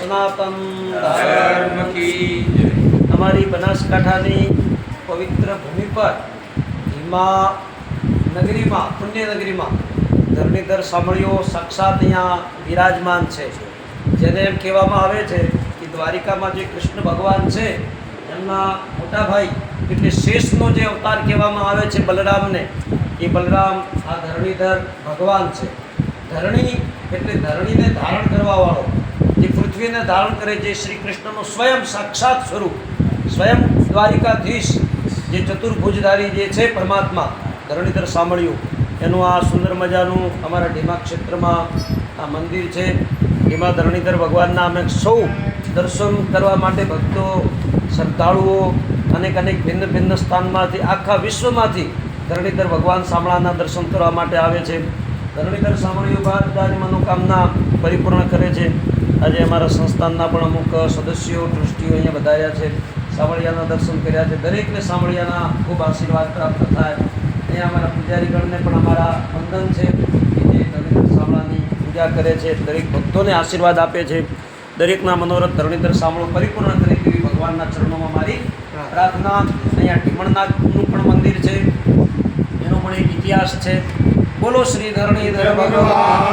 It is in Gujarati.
સનાતન ધર્મ કી અમારી બનાસકાંઠાની પવિત્ર ભૂમિ પર હિમા નગરીમાં પુણ્ય નગરીમાં ધરણીધર સાંભળીઓ સાક્ષાત અહીંયા વિરાજમાન છે. જેને એમ કહેવામાં આવે છે કે દ્વારિકામાં જે કૃષ્ણ ભગવાન છે એમના મોટા ભાઈ એટલે શેષનો જે અવતાર કહેવામાં આવે છે બલરામને એ બલરામ આ ધરણીધર ભગવાન છે. ધરણી એટલે ધરણીને ધારણ કરવાવાળો, જે પૃથ્વીને ધારણ કરે છે શ્રી કૃષ્ણનું સ્વયં સાક્ષાત સ્વરૂપ, સ્વયં દ્વારિકાધીશ, જે ચતુર્ભુજધારી જે છે પરમાત્મા, ધરણીધર સાંભળ્યું. એનું આ સુંદર મજાનું અમારા ઢીમા ક્ષેત્રમાં આ મંદિર છે. એમાં ધરણીધર ભગવાનના અમે સૌ દર્શન કરવા માટે ભક્તો, શ્રદ્ધાળુઓ, અનેક અનેક ભિન્ન ભિન્ન સ્થાનમાંથી, આખા વિશ્વમાંથી ધરણીધર ભગવાન સાંભળાના દર્શન કરવા માટે આવે છે. ધરણીધર સાંભળ્યું બાદ બધાની મનોકામના પરિપૂર્ણ કરે છે. આજે અમારા સંસ્થાનના પણ અમુક સદસ્યો, ટ્રસ્ટીઓ અહીંયા વધાર્યા છે. સાવળિયાના દર્શન કર્યા છે. દરેકને સાવળિયાના ખૂબ આશીર્વાદ પ્રાપ્ત થાય. અહીંયા અમારા પૂજારીગણને પણ અમારા વંદન છે કે જે ધરણીધર સામળાની પૂજા કરે છે. દરેક ભક્તોને આશીર્વાદ આપે છે. દરેકના મનોરથ ધરણીધર સાંભળો પરિપૂર્ણ કરે તેવી ભગવાનના ચરણોમાં મારી પ્રાર્થના. અહીંયા ટીમણનાથનું પણ મંદિર છે. એનો પણ એક ઇતિહાસ છે. બોલો શ્રી ધરણીધર ભગવાન